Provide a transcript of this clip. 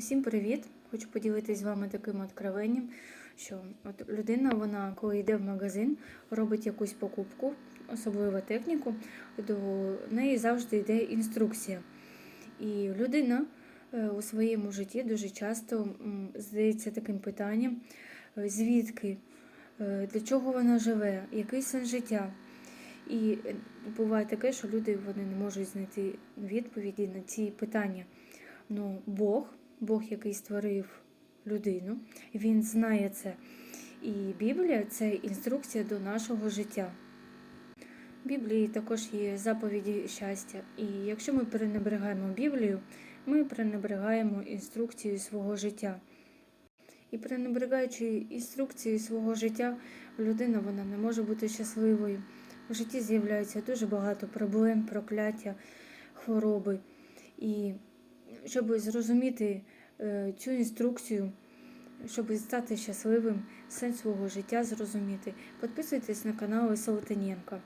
Усім привіт! Хочу поділитися з вами таким откровенням, що от людина, вона, коли йде в магазин, робить якусь покупку, особливо техніку, до неї завжди йде інструкція. І людина е, у своєму житті дуже часто здається таким питанням, е, звідки, е, для чого вона живе, який сенс життя. І буває таке, що люди вони не можуть знайти відповіді на ці питання. Ну, Бог, Бог, який створив людину, він знає це. І Біблія це інструкція до нашого життя. В Біблії також є заповіді щастя. І якщо ми перенебрегаємо Біблію, ми пренебрегаємо інструкцію свого життя. І пренебрегаючи інструкцією свого життя, людина вона не може бути щасливою. У житті з'являється дуже багато проблем, прокляття, хвороби. І щоб зрозуміти е, цю інструкцію, щоб стати щасливим, сенс свого життя зрозуміти, підписуйтесь на канал Солотиненка.